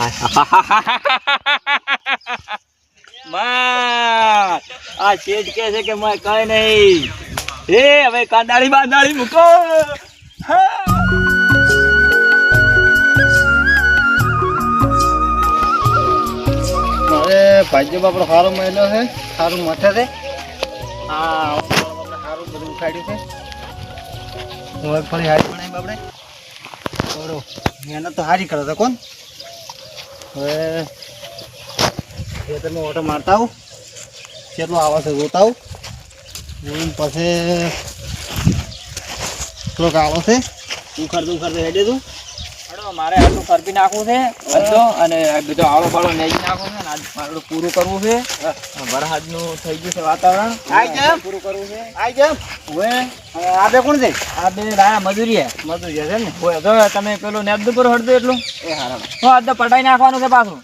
આ શેઠ કે છે કે મેં કઈ નહીં. એ હવે કાંદાળી બાંદાળી મૂકો. મારે ભાજપ આપણો સારો મહિનો છે સારું મથે છે. હા સારું બધું ઉખાડ્યું છે. મગફળી હારી બનાવી બરો મહેનત તો સારી કરો તો કોણ? હવે ખેતરમાં ઓટો મારતા આવું. કેટલો આવે છે જોતા આવું પછી થોડોક આવે છે. ઉખાડતું ઉખાડતું હેડે તું. મારે આટલું કરવી નાખવું છે બધો અને બધો આળો બાળો લઈ નાખવું છે ને મારું પૂરું કરવું છે. વરસાદનું થઈ ગયું છે વાતાવરણ. આઈ જામ. પૂરું કરવું છે. આઈ જેમ. હવે આ બે કોણ છે? આ બે રાયા મજૂરી મજૂરી છે ને. હોય તો તમે પેલું નેબદુ પર હળદો એટલું. એ હારા. તો આજ પટાઈ નાખવાનું છે પાછું.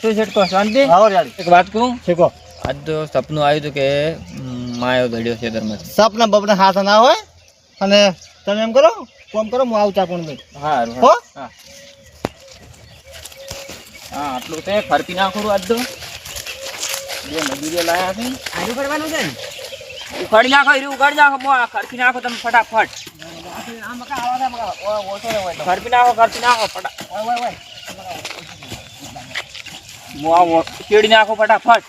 શું છેટકો શાંતિ? આવો એક વાત કહું શીખો આજ તો સપનું આવ્યું હતું કે માયો ધડ્યો છે ધર્મથી સપના બપના હાથ ના હોય અને તમે એમ કરો કોમ કરો હું આવું ચાપણ ભાઈ હારું હો? આટલું તે ફરતી નાખું આજ તો. બે મજૂરીઓ લાયા છે. આડું કરવાનું છે ને? ઉખાડી નાખો એ ઉખાડી નાખો મો ખરપી નાખો તમે ફટાફટ. તો નાખો ખર્ચી નાખો ફટા ઓય ઓય ઓય મો આ વો- નાખો ફટાફટ.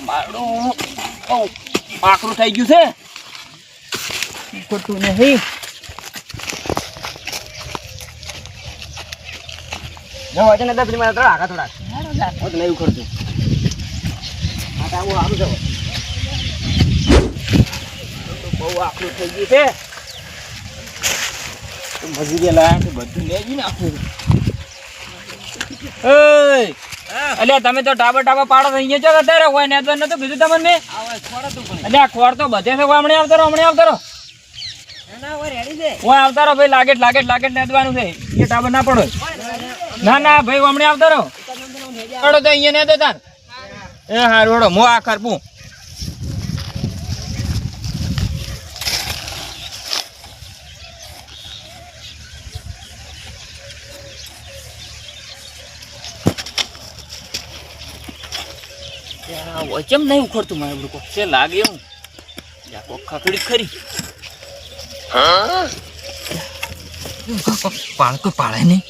મારું ઓ આકરું થઈ ગયું છે? ખોટું નહીં. જો વજન દસ મિનિટમાં આગા થોડા હું તો નહીં ઉખડતું. આ તો આવું છે બહુ આકરું થઈ ગયું છે. તો મજૂરી લાયા બધું લેજી નાખું. એય અલ્યા, તમે તો ટાબર ટાબર પાડો તો અહીંયા ચો અત્યારે હોય, ને તો નતું કીધું તમને મેં? અલ્યા ખોર તો બધે છે, હમણાં આવતો રહો, હમણાં આવતો આવતા રહો, ભાઈ, લાગેટ લાગેટ લાગેટ નેદવાનું છે. એ ટાબર ના પડો. ના ના, ભાઈ, હમણાં આવતા રહો. પડો તો અહીંયા નેદો તાર. એ હા, રોડો મો આ ખરપું. ત્યાં કેમ નહીં ઉખડતું મારે બધું કોક? છે લાગે હું કોક ખકડી જ ખરી. પાળ કોઈ પાળે નહીં.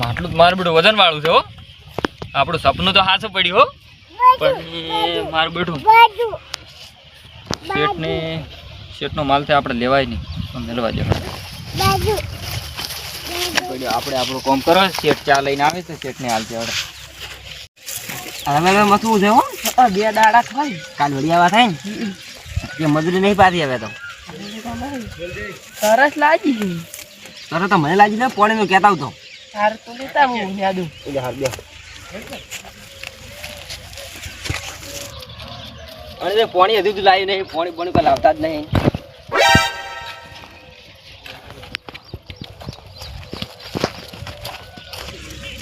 માટલું તો મારું બેટું વજન વાળું છે હો. આપણું સપનું તો હાથું પડ્યું હો. પણ મારું બેઠું. શેઠને શેઠનો માલ છે આપણે લેવાય નહીં. મેળવા દેવાય આપણે આપણું કામ કરો શેઠ ચા લઈને આવે છે શેઠને હાલ છે હવે. હવે મથવું છે હો. બે દાડા થાય કાલ વળી આવા થાય ને. કે મજૂરી નહીં પાતી હવે તો. સરસ લાગી તરત તો મને લાગી ને પોણી નું કહેતા આવતો. હાર તો લેતા હું યાદું અને તે પોણી હજુ સુધી લાવ્યું નહીં પોણી પોણી કોઈ લાવતા જ નહીં.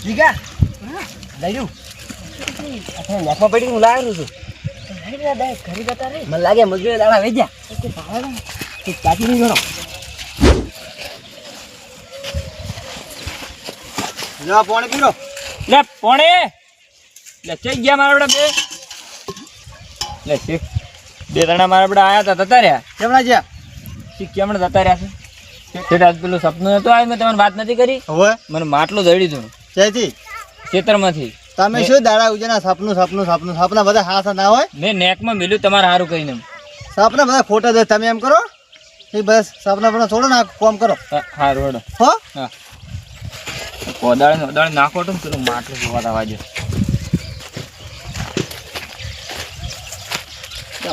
જીગા લઈ નેકમાં પડી હું લાવેલું છું. ઘરે જતા રે મને લાગે મજૂરી દાડા તું ચાચી નહીં ગણો. લો પોણી પીરો. લે પોણે. લે ચઈ ગયા મારા બે. લે શીખ બે જણા મારા આપણે આયા હતા જતા રહ્યા. કેમણા જ્યાં શીખ કેમણે જતા રહ્યા છે? શેઠ પેલું સપનું હતું આવ્યું મેં તમને વાત નથી કરી? હવે? મને માટલું જડી હતું ક્યાંથી ખેતરમાંથી. તમે શું દાડા ઉજેના સપનું સપનું સપનું? સપના બધા હાથ ના હોય? મેં નેકમાં મિલ્યું તમારે સારું કહીને. સપના બધા ખોટા છે. તમે એમ કરો? એ બસ સપના પણ છોડો ના કોમ કરો. સારું હો? હા. કોદાળે કોદાળે નાખો તો પેલું માટલું જોવા આવવા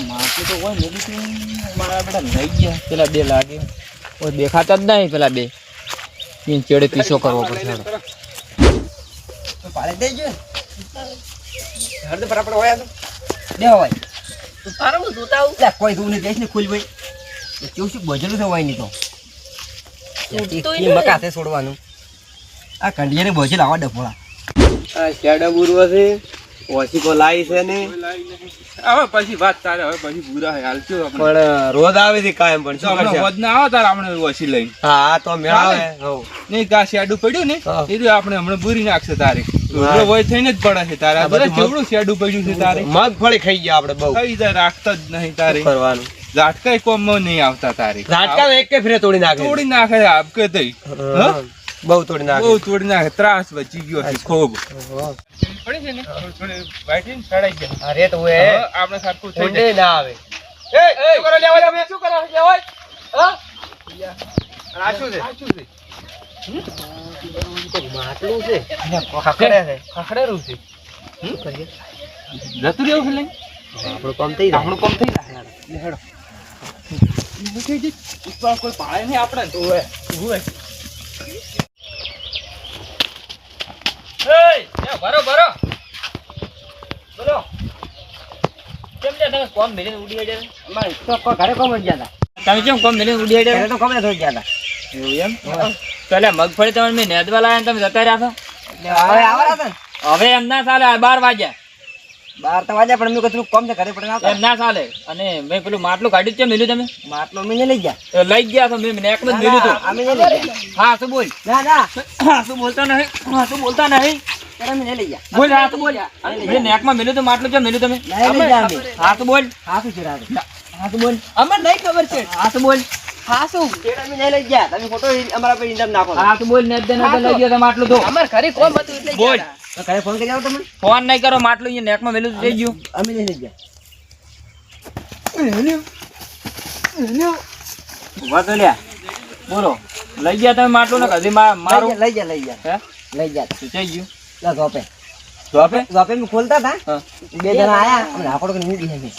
માટલું તો હોય ને મારા બેટા લઈ ગયા. પેલા બે લાગે. કોઈ દેખાતા જ નહીં પેલા બે. ઈન ચેડે પીછો કરવો પડશે. પાડી દેજો હરદે બરાબર બે હોય. તારું હું જોતા આવું? કોઈ તું ને ખુલ ભાઈ. કેવું શું બજેલું થવાય નહીં તો. મકાતે નહીં. મકા છોડવાનું. આ કંડિયાને બજેલ આવા ડફોળા આ શેડા બુરવા છે. ઓછી લાવી છે ને હવે પછી વાત તારે હવે પછી પૂરા હે હાલ આપણે? પણ રોજ આવે છે કાયમ પણ શું હમણાં કરશે? ના આવો તારે આપણે ઓછી લઈને. હા તો મેળાવે હવ. નહીં કા શેડું પડ્યું ને એ આપણે હમણાં બુરી નાખશે તારે. વય થઈને જ પડે છે તારે. બધા કેવડું શેડું પડ્યું છે તારે. મગફળી ખાઈ ગયા આપણે બહુ. જાય રાખતા જ નહીં તારે. કરવાનું? ઝાટકાય કોમમાં નહીં આવતા તારે. ઝાટકા એક કે ફેરે તોડી નાખે. તોડી નાખે આપકે તઈ હા. બહુ તોડી નાખે. બહુ તોડી નાખે. ત્રાસ બચી ગયો છે ખૂબ. પડી છે ને? થોડી વાઈટીને સડાઈ ગયા અરે તો એ આપણે સરખું થઈ ઠંડે ના આવે. એ શું કરો લેવા તમે શું કરો? લેવા હા? રાચું છે. રાચું છે. માટલું છે. ખખડે છે. ખખડેરું છે. જતું રહેવું છે લઈને? આપણું કામ થઈ જાય. આપણું કામ થઈ જાય. હેડો કોઈ પાળે નહીં આપણે. તો હોય. હોય એય, એ ભરો ભરો. બોલો કેમ છે તમે કોમ મેલીને ઉડી અમારે ઘરે કોમ જ ગયા તમે કેમ કોમ મેલીને ઉડી હતા તો કમરે થઈ ગયા એવું એમ? પેલા મગફળી તમે મેં નેદવા લાયા તમે જતા રહ્યા છો? હવે એમ ના ચાલે બાર વાગ્યા. બાર તો વાગ્યા પણ મેં કીધું કોમ છે ઘરે પડે એમ ના ચાલે. અને મેં પેલું માટલું કાઢ્યું છે મેલ્યું તમે? માટલું મેં લઈ ગયા. લઈ ગયા તો મેં નેકમાં મેલ્યું હતું. અમે લઈ ગયા. હા શું બોલ? ના ના. હા શું બોલતા નહીં? હા શું બોલતા નહીં? ત્યારે અમે નહીં લઈ ગયા. બોલ હા શું બોલ? મેં નેકમાં મેલ્યું તો માટલું છે મેલ્યું તમે? હા બોલ? હા શું છે હા શું બોલ? અમને નહીં ખબર છે. હા બોલ? હા શું? અમે લઈ ગયા. તમે અમારા પર ઇન્ડમ નાખો. હા બોલ? દે લઈ ગયો તમે માટલું તો. અમાર ઘરે કોમ હતું એટલે બોલ. ઘરે ફોન કરી આવો તમે ફોન નહીં કરો માટલું અહીંયા નેટમાં વેલું થઈ ગયું. અમે લઈ ગયા ઊભા તો લ્યા. બોલો. લઈ ગયા તમે માટલું ને કદી મારું? લઈ ગયા લઈ ગયા. લઈ ગયા. થઈ ગયું. લા ધોપે. જોપે ધોપે મેં ખોલતા હતા બે જણા આયા અમને હાકોડો કે નહીં દીધા છે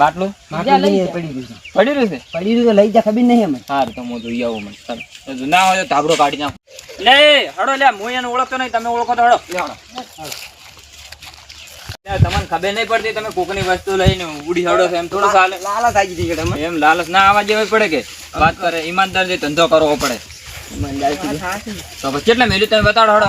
માટલું માટલું લઈને પડી ગયું છે પડી રહ્યું છે પડી રહ્યું તો લઈ જા ખબર નહીં અમે હારું તો હું જોઈ આવું મને ના હોય તો ધાબળો કાઢી નાખો લે હડો લે હું એને ઓળખતો નહીં તમે ઓળખો તો હડો લે હડો તમને ખબર નહીં પડતી તમે કોકની વસ્તુ લઈને ઉડી હડો છો એમ થોડું ચાલે લાલચ થઈ ગઈ તમે. એમ લાલચ ના આવવા જેવી પડે કે? વાત કરે ઈમાનદારી ધંધો કરવો પડે. તો પછી કેટલે મેલ્યું તમે બતાડો હડો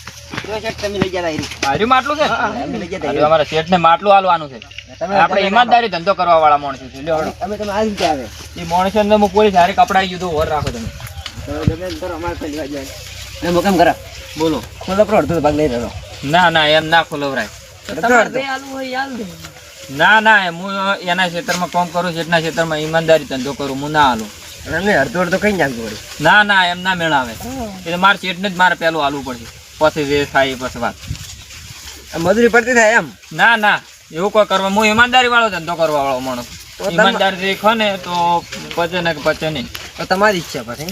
છે? છે. છે ઈમાનદારી ધંધો કરવા વાળા માણસો છે માણસો અંદર પોલીસ હારે કપડાઈ ગયું ઓર રાખો તમે. બોલો. અડધો ભાગ લઈ રહ્યો. ના ના એમ ના ખોલવરાય. ના ના હું એના ક્ષેત્રમાં કામ કરું શેઠના ક્ષેત્રમાં ઈમાનદારી ધંધો કરું હું ના હાલું એટલે અડધો અડધો કઈ નાખજો ના ના એમ ના મેળાવે. એટલે મારે શેઠને જ મારે પેલું હાલવું પડશે. પછી જે થાય એ પછી વાત. મજૂરી પડતી થાય એમ? ના ના. એવું કોઈ કરવા હું ઈમાનદારી વાળો ધંધો કરવા વાળો માણસ. તો ઈમાનદારી ખો ને તો પચે ને કે પચે નહીં. તો તમારી ઈચ્છા પછી.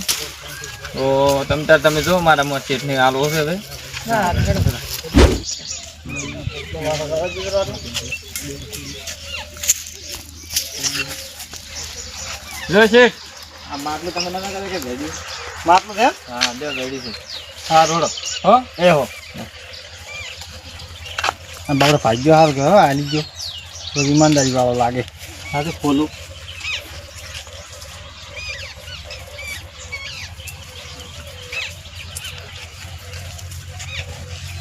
તો તમ તાર તમે જો મારા મોં ની હાલ છે હવે. લો શેઠ આ માટલું તમે ના કરે કે ભેડી માટલું છે હા બે ભેડી છે. હા, રોડો. હો, એ હો. બાબડો ભાગ્યો હાલ ગયો આલી ગયો. તો ઈમાનદારી વાળો લાગે. હા, તો ખોલું.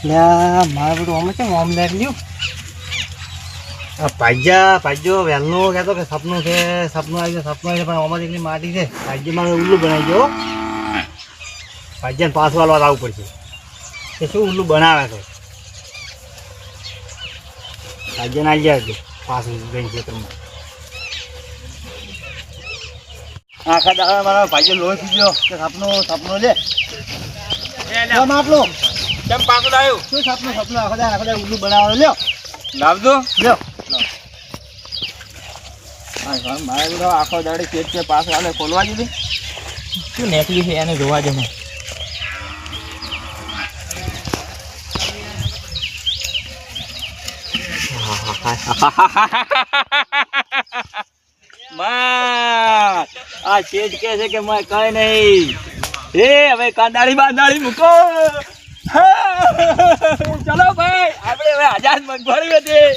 મારે બધું અમે કેમ ઓમલેટ લ્યું ભાજ્યા ભાજ્યો વહેલો કહેતો કે સપનું છે, સપનું આવી ગયું, સપનું આવી છે પણ અમારી એટલી માટી છે. ભાજ્ય મારે ઉલ્લું બનાવી દો ભાજ્યાને પાછું વાળવા લાવવું પડશે. કે શું ઉલ્લું બનાવે છે ભાજ્યાને આવી જાય છે પાછું ગઈ ક્ષેત્રમાં. આખા દાડા મારા ભાઈઓ લોહી થઈ ગયો. કે સપનો સપનો લે. કેમ આટલું કેમ પાછું લાવ્યું? શું સપનો સપનો? આખા દાડા આખા દાડા ઉલ્લું બનાવવાનું લ્યો. લાવજો. લ્યો. મારે બધા આખો દાડે ચેક છે પાસ હાલે ખોલવા દીધી. શું નેકલી છે એને જોવા જમો આ શેઠ કે છે કે મેં કઈ નહીં એ હવે કાંદાળી બાંદાળી મૂકો. ચલો ભાઈ, આપણે હવે આઝાદ મગફળી હતી